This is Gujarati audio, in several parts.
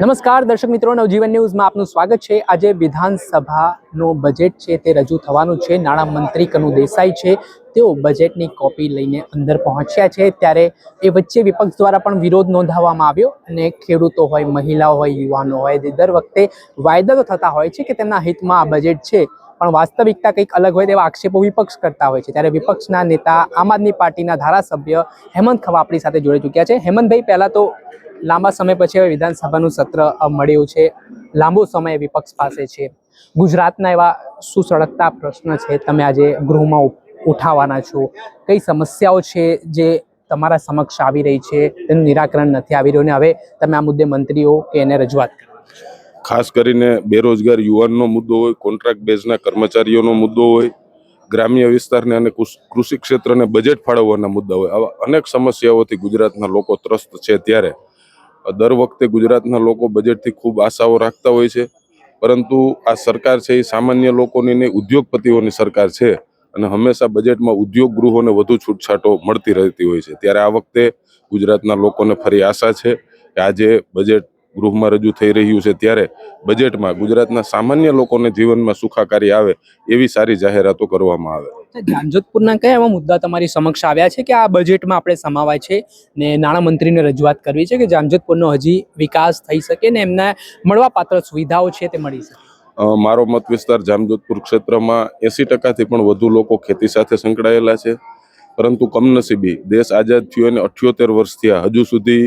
નમસ્કાર, દર્શક મિત્રો. નવજીવન ન્યૂઝમાં આપનું સ્વાગત છે. આજે વિધાનસભાનું બજેટ છે તે રજૂ થવાનું છે. નાણામંત્રી કનુ દેસાઈ છે. તેઓ બજેટની કોપી લઈને અંદર પહોંચ્યા છે. ત્યારે એ વચ્ચે વિપક્ષ દ્વારા પણ વિરોધ નોંધાવવામાં આવ્યો અને ખેડૂતો હોય, મહિલાઓ હોય, યુવાનો હોય તે દર વખતે વાયદા થતા હોય છે કે તેમના હિતમાં આ બજેટ છે. પણ વાસ્તવિકતા કંઈક અલગ હોય તેવા આક્ષેપો વિપક્ષ કરતા હોય છે. ત્યારે વિપક્ષના નેતા આમ આદમી પાર્ટીના ધારાસભ્ય હેમંત ખવા આપણી સાથે જોડી ચૂક્યા છે. હેમંતભાઈ, પહેલાં તો લાંબા સમય પછી હવે વિધાનસભાનું સત્ર મળ્યું છે. લાંબો સમય વિપક્ષ પાસે છે. ગુજરાતના એવા સુસળગતા પ્રશ્ન છે, તમે આજે ગૃહમાં ઉઠાવવાના છો. કઈ સમસ્યાઓ છે જે તમારા સમક્ષ આવી રહી છે? તેનું નિરાકરણ નથી આવી રહ્યું અને હવે તમે આ મુદ્દે મંત્રીઓ કે એને રજૂઆત કરો. ખાસ કરીને બેરોજગાર યુવાનનો મુદ્દો હોય, કોન્ટ્રાક્ટ બેઝના કર્મચારીઓનો મુદ્દો હોય, ગ્રામ્ય વિસ્તારને અને કૃષિ ક્ષેત્રને બજેટ ફાળવવાના મુદ્દા હોય. આવા અનેક સમસ્યાઓથી ગુજરાતના લોકો ત્રસ્ત છે ત્યારે. દર વખતે ગુજરાતના લોકો બજેટથી ખૂબ આશાઓ રાખતા હોય છે. પરંતુ આ સરકાર છે એ સામાન્ય લોકોની નહીં, ઉદ્યોગપતિઓની સરકાર છે. અને હંમેશા બજેટમાં ઉદ્યોગ ગૃહોને વધુ છૂટછાટો મળતી રહેતી હોય છે. ત્યારે આ વખતે ગુજરાતના લોકોને ફરી આશા છે કે આજે બજેટ ગૃહમાં રજૂ થઈ રહ્યું છે ત્યારે બજેટમાં ગુજરાતના સામાન્ય લોકોને જીવનમાં સુખાકારી આવે એવી સારી જાહેરાતો કરવામાં આવે. જામજોધપુરના કયા એવા મુદ્દા તમારી સમક્ષ આવ્યા છે કે આ બજેટમાં આપણે સમાવાય છે ને નાણામંત્રીને રજૂઆત કરવી છે કે જામજોધપુરનો હજી વિકાસ થઈ શકે ને એમને મળવાપાત્ર સુવિધાઓ છે તે મળી શકે? મારો મત વિસ્તાર જામજોધપુર ક્ષેત્રમાં એસી ટકાથી પણ વધુ લોકો ખેતી સાથે સંકળાયેલા છે. પરંતુ કમનસીબી દેશ આઝાદ થયો અને અઠ્યોતેર વર્ષ થયા. હજુ સુધી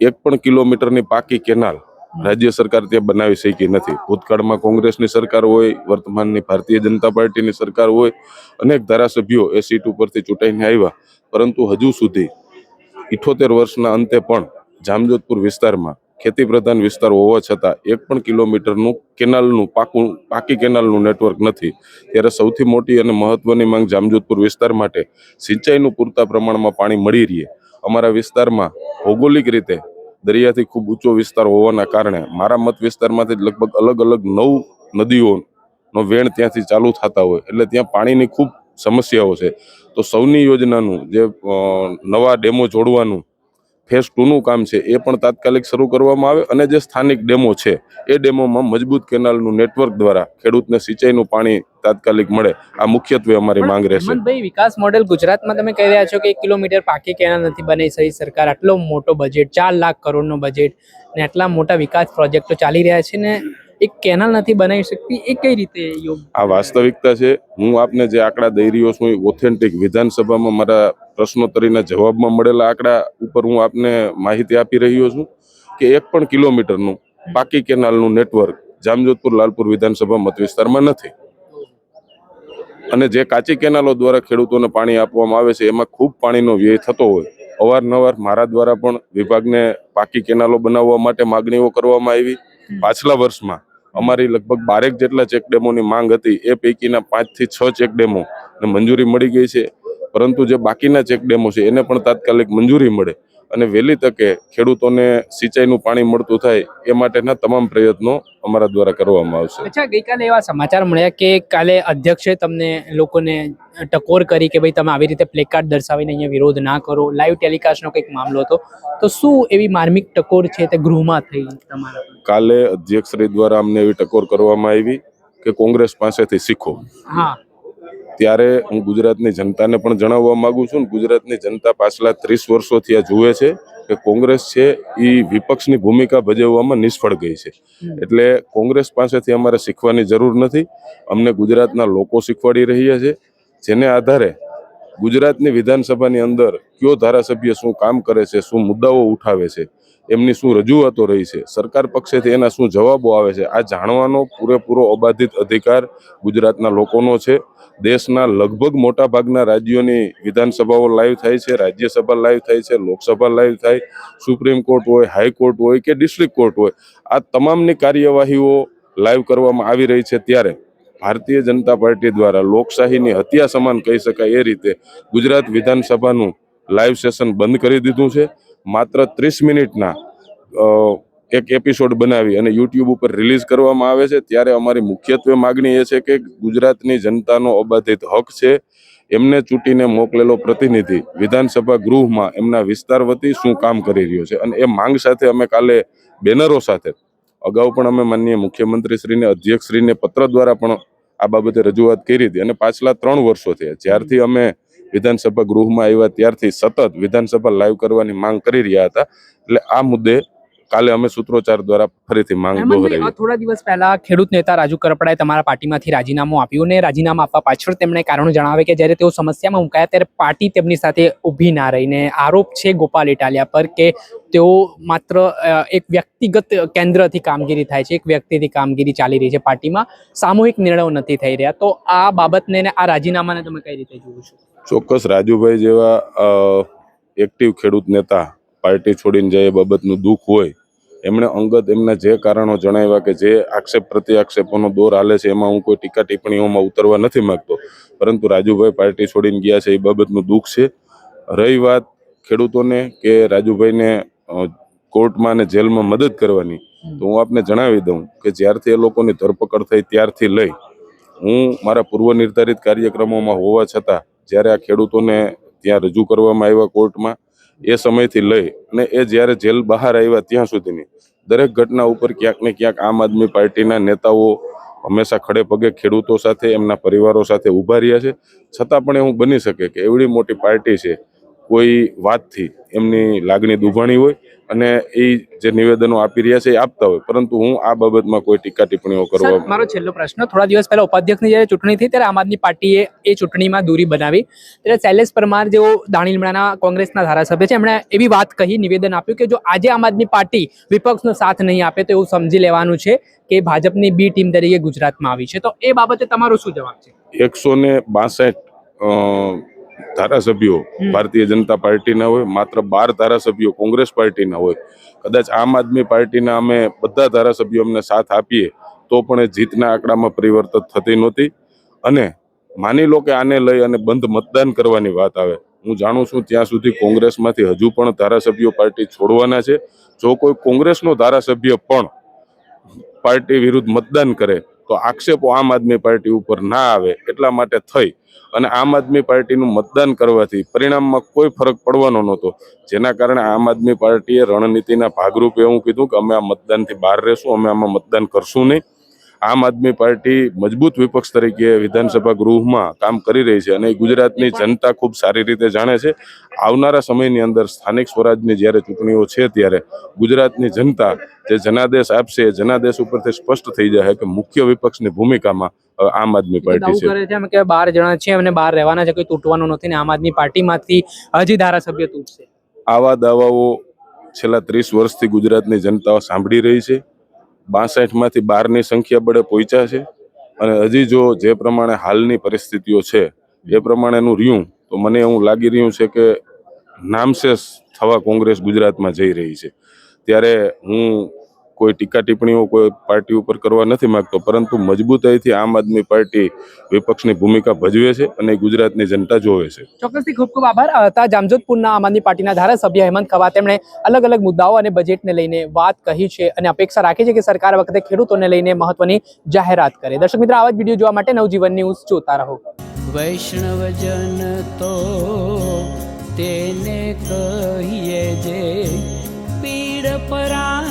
એક પણ કિલોમીટરની પાકી કેનાલ રાજ્ય સરકાર ત્યાં બનાવી શકી નથી. ભૂતકાળમાં કોંગ્રેસની સરકાર હોય, વર્તમાનની ભારતીય જનતા પાર્ટીની સરકાર હોય, અનેક ધારાસભ્યો એ સીટ ઉપરથી ચૂંટાઈને આવ્યા. પરંતુ હજુ સુધી ઇઠોતેર વર્ષના અંતે પણ જામજોધપુર વિસ્તારમાં ખેતી પ્રધાન વિસ્તાર હોવા છતાં એક પણ કિલોમીટરનું કેનાલનું પાકું, પાકી કેનાલનું નેટવર્ક નથી. ત્યારે સૌથી મોટી અને મહત્વની માંગ જામજોધપુર વિસ્તાર માટે સિંચાઈનું પૂરતા પ્રમાણમાં પાણી મળી રહે. અમારા વિસ્તારમાં ભૌગોલિક રીતે દરિયાથી ખૂબ ઊંચો વિસ્તાર હોવાના કારણે મારા મત વિસ્તારમાંથી લગભગ અલગ અલગ નવ નદીઓનો વેણ ત્યાંથી ચાલુ થતા હોય. એટલે ત્યાં પાણીની ખૂબ સમસ્યાઓ છે. તો સૌની યોજનાનું જે નવા ડેમો જોડવાનું ફેઝ ટુનું કામ છે એ પણ તાત્કાલિક શરૂ કરવામાં આવે અને જે સ્થાનિક ડેમો છે એ ડેમોમાં મજબૂત કેનાલનું નેટવર્ક દ્વારા ખેડૂતને સિંચાઈનું પાણી તાત્કાલિક મળે. આ મુખ્યત્વે અમારી માંગ રહેશે. ભાઈ વિકાસ મોડેલ ગુજરાતમાં તમે કહી રહ્યા છો કે એક કિલોમીટર પાકી કેનાલ નથી બની સહી સરકાર આટલો મોટો બજેટ ચાર લાખ કરોડનો બજેટ ને આટલા મોટા વિકાસ પ્રોજેક્ટો ચાલી રહ્યા છે ને એક કેનાલ નથી બનાવી શકતી, એ કઈ રીતે આ વાસ્તવિકતા છે. હું આપને જે આંકડા દઈ રહ્યો છું, એ ઓથેન્ટિક વિધાનસભામાં મારા પ્રશ્નોત્તરીના જવાબમાં મળેલા આંકડા ઉપર હું આપને માહિતી આપી રહ્યો છું કે એક પણ કિલોમીટરનું પાકી કેનાલનું નેટવર્ક જામજોધપુર લાલપુર વિધાનસભા મત વિસ્તારમાં નથી. અને જે કાચી કેનાલો દ્વારા ખેડૂતોને પાણી આપવામાં આવે છે, એમાં ખૂબ પાણીનો વ્યય થતો હોય. અવારનવાર મારા દ્વારા પણ વિભાગને પાકી કેનાલો બનાવવા માટે માગણીઓ કરવામાં આવી. પાછલા વર્ષમાં અમારી લગભગ બારેક જેટલા ચેક ડેમોની માંગ હતી, એ પૈકીના પાંચથી છ ચેક ડેમો મંજૂરી મળી ગઈ છે. પરંતુ જે બાકીના ચેક ડેમો છે, એને પણ તાત્કાલિક મંજૂરી મળે. અને વહેલી તકે ખેડૂતોને સિંચાઈનું પાણી મળતું થાય એ માટેના તમામ પ્રયત્નો અમારા દ્વારા કરવામાં આવશે. અચ્છા ગઈકાલે એવા સમાચાર મળ્યા કે કાલે અધ્યક્ષે તમને લોકોને ટકોર કરી કે ભાઈ તમે આવી રીતે પ્લેકાર્ડ દર્શાવીને અહીંયા વિરોધ ના કરો. લાઈવ ટેલિકાસ્ટનો કંઈક મામલો હતો. તો શું એવી માર્મિક ટકોર છે તે ગૃહમાં થઈ તમારા કાલે અધ્યક્ષશ્રી દ્વારા અમને એવી ટકોર કરવામાં આવી કે કોંગ્રેસ પાસેથી શીખો. હા. ત્યારે હું ગુજરાતની જનતાને પણ જણાવવા માગું છું ને ગુજરાતની જનતા પાછલા ત્રીસ વર્ષોથી આ જુએ છે કે કોંગ્રેસ છે એ વિપક્ષની ભૂમિકા ભજવવામાં નિષ્ફળ ગઈ છે. એટલે કોંગ્રેસ પાસેથી અમારે શીખવાની જરૂર નથી. અમને ગુજરાતના લોકો શીખવાડી રહ્યા છે. જેને આધારે ગુજરાતની વિધાનસભાની અંદર કયો ધારાસભ્ય શું કામ કરે છે, શું મુદ્દાઓ ઉઠાવે છે એમની શું રજૂઆતો રહી છે? સરકાર પક્ષેથી એના શું જવાબો આવે છે? આ જાણવાનો પૂરેપૂરો અબાધિત અધિકાર ગુજરાતના લોકોનો છે. દેશના લગભગ મોટા ભાગના રાજ્યોની વિધાનસભાઓ લાઈવ થાય છે, રાજ્યસભા લાઈવ થાય છે, લોકસભા લાઈવ થાય, સુપ્રીમ કોર્ટ હોય હાઈકોર્ટ હોય કે ડિસ્ટ્રિક્ટ કોર્ટ હોય. આ તમામની કાર્યવાહીઓ લાઈવ કરવામાં આવી રહી છે ત્યારે ભારતીય જનતા પાર્ટી દ્વારા લોકશાહીની હત્યા સમાન કહી શકાય એ રીતે ગુજરાત વિધાનસભાનું લાઈવ સેશન બંધ કરી દીધું છે. માત્ર ત્રીસ મિનિટના એક એપિસોડ બનાવી અને યુટ્યુબ ઉપર રિલીઝ કરવામાં આવે છે. ત્યારે અમારી મુખ્યત્વે માગણી એ છે કે ગુજરાતની જનતાનો અબાધિત હક છે. એમને ચૂંટીને મોકલેલો પ્રતિનિધિ. વિધાનસભા ગૃહમાં એમના વિસ્તાર વતી શું કામ કરી રહ્યો છે? અને એ માંગ સાથે અમે કાલે બેનરો સાથે, અગાઉ પણ અમે માનનીય મુખ્યમંત્રીશ્રીને, અધ્યક્ષશ્રીને પત્ર દ્વારા પણ આ બાબતે રજૂઆત કરી હતી. અને પાછલા ત્રણ વર્ષોથી જ્યારથી અમે વિધાનસભા ગૃહમાં આવ્યા ત્યારથી સતત વિધાનસભા લાઈવ કરવાની માંગ કરી રહ્યા હતા. એટલે આ મુદ્દે કાલે અમે સૂત્રોચ્ચાર દ્વારા ફરીથી માંગ દોહરાવી થોડા દિવસ પહેલા ખેડૂત નેતા રાજુ કરપડાએ તમારા પાર્ટીમાંથી રાજીનામું આપ્યું અને રાજીનામું આપવા પાછળ તેમણે કારણો જણાવે કે જ્યારે તેઓ સમસ્યામાં મુકાયા ત્યારે પાર્ટી તેમની સાથે ઊભી ના રહીને આરોપ છે ગોપાલ ઇટાલિયા પર કે તેઓ માત્ર એક વ્યક્તિગત કેન્દ્રથી કામગીરી થાય છે એક વ્યક્તિથી કામગીરી ચાલી રહી છે પાર્ટીમાં. સામૂહિક નિર્ણયો નથી થઈ રહ્યા. તો આ બાબતને આ રાજીનામાને તમે કઈ રીતે જુઓ છો? ચોક્કસ રાજુભાઈ જેવા એક્ટિવ ખેડૂત નેતા, પાર્ટી છોડીને જાય એ બાબતનું દુઃખ હોય, એમણે અંગત એમના જે કારણો જણાવ્યા કે જે આક્ષેપ પ્રતિ આક્ષેપોનો દોર હાલે છે, એમાં હું કોઈ ટીકા ટિપ્પણીઓમાં ઉતરવા નથી માંગતો. પરંતુ રાજુભાઈ પાર્ટી છોડીને ગયા છે, એ બાબતનું દુઃખ છે. રહી વાત ખેડૂતોને કે રાજુભાઈને કોર્ટમાં અને જેલમાં મદદ કરવાની, તો હું આપને જણાવી દઉં કે જ્યારથી એ લોકોની ધરપકડ થઈ ત્યારથી લઈ, હું મારા પૂર્વ નિર્ધારિત કાર્યક્રમોમાં હોવા છતાં જ્યારે આ ખેડૂતોને ત્યાં રજૂ કરવામાં આવ્યા કોર્ટમાં, એ સમયથી લઈ અને એ જ્યારે જેલ બહાર આવ્યા ત્યાં સુધીની, દરેક ઘટના ઉપર ક્યાંક ને ક્યાંક આમ આદમી પાર્ટીના નેતાઓ હંમેશા ખડે પગે ખેડૂતો સાથે, એમના પરિવારો સાથે ઊભા રહ્યા છે. છતાં પણ એવું બની શકે કે એવડી મોટી પાર્ટી છે કોઈ વાતથી એમની લાગણી દુભાણી હોય અને એ જે નિવેદનો આપી રહ્યા છે એ આપતા હોય. પરંતુ હું આ બાબતમાં કોઈ ટીકા ટિપ્પણીઓ કરવા મારો છેલ્લો પ્રશ્ન. થોડા દિવસ પહેલા ઉપાધ્યક્ષની જ્યારે ચૂંટણી થઈ ત્યારે આમ આદમી પાર્ટીએ એ ચૂંટણીમાં દૂરી બનાવી. ત્યારે શૈલેષ પરમાર જેઓ દાણીલીમડાના કોંગ્રેસના ધારાસભ્ય છે એમણે એવી વાત કહી નિવેદન આપ્યું કે જો આજે આમ આદમી પાર્ટી વિપક્ષનો સાથ નહીં આપે તો એવું સમજી લેવાનું છે કે ભાજપની બી ટીમ તરીકે ગુજરાતમાં આવી છે. તો એ બાબતે તમારો શું જવાબ છે? એકસો ને બાસઠ ધારાસભ્યો ભારતીય જનતા પાર્ટીના હોય માત્ર બાર ધારાસભ્યો કોંગ્રેસ પાર્ટીના હોય કદાચ આમ આદમી પાર્ટીના અમે બધા ધારાસભ્યો અમને સાથ આપીએ તો પણ એ જીતના આંકડામાં પરિવર્તન થતી નહોતી. અને માની લો કે આને લઈ અને બંધ મતદાન કરવાની વાત આવે હું જાણું છું ત્યાં સુધી કોંગ્રેસમાંથી હજુ પણ ધારાસભ્યો પાર્ટી છોડવાના છે. જો કોઈ કોંગ્રેસનો ધારાસભ્ય પણ પાર્ટી વિરુદ્ધ મતદાન કરે તો આક્ષેપો આમ આદમી પાર્ટી ઉપર ના આવે એટલા માટે થઈ. અને આમ આદમી પાર્ટીનું મતદાન કરવાથી પરિણામમાં કોઈ ફરક પડવાનો નહોતો. જેના કારણે આમ આદમી પાર્ટીએ રણનીતિના ભાગરૂપે એવું કીધું કે અમે આ મતદાનથી બહાર રહેશું, અમે આમાં મતદાન કરશું નહીં. આમ આદમી પાર્ટી મજબૂત વિપક્ષ તરીકે વિધાનસભા ગૃહમાં કામ કરી રહી છે અને ગુજરાતની જનતા ખૂબ સારી રીતે જાણે છે. આવનારા સમયની અંદર સ્થાનિક સ્વરાજની જ્યારે ચૂંટણીઓ છે ત્યારે ગુજરાતની જનતા જે જનાદેશ આપશે એ જનાદેશ ઉપરથી સ્પષ્ટ થઈ જાય કે મુખ્ય વિપક્ષની ભૂમિકામાં આમ આદમી પાર્ટી છે. એમ કે બાર જણા છે અને બહાર રહેવાના છે કોઈ તૂટવાનું નથી ને આમ આદમી પાર્ટીમાંથી હજી ધારાસભ્ય તૂટશે. આવા દાવાઓ છેલ્લા ત્રીસ વર્ષથી ગુજરાતની જનતાઓ સાંભળી રહી છે. બાસઠમાંથી બારની સંખ્યા બળે પહોંચ્યા છે. અને હજી જો જે પ્રમાણે હાલની પરિસ્થિતિઓ છે, એ પ્રમાણેનું રહ્યું, તો મને એવું લાગી રહ્યું છે કે નામશેષ થવા કોંગ્રેસ ગુજરાતમાં જઈ રહી છે. ત્યારે હું કોઈ ટીકા ટિપ્પણીઓ કોઈ પાર્ટી ઉપર કરવા નથી માંગતો પરંતુ મજબૂતાઈથી આમ આદમી પાર્ટી વિપક્ષની ભૂમિકા ભજવે છે અને ગુજરાતની જનતા જોવે છે. ચોક્કસથી ખૂબ ખૂબ આભાર. હતા જામજોધપુરના આમ આદમી પાર્ટીના ધારાસભ્ય હેમંત ખવા તેમણે અલગ અલગ મુદ્દાઓ અને બજેટને લઈને વાત કહી છે અને અપેક્ષા રાખી છે કે સરકાર વખતે ખેડૂતોને લઈને મહત્વની જાહેરાત કરે. દર્શક મિત્રો આવા જ વીડિયો જોવા માટે નવજીવન ન્યૂઝ જોતા રહો. વૈષ્ણવજન તો તેને કહીએ જે પીડ પરાય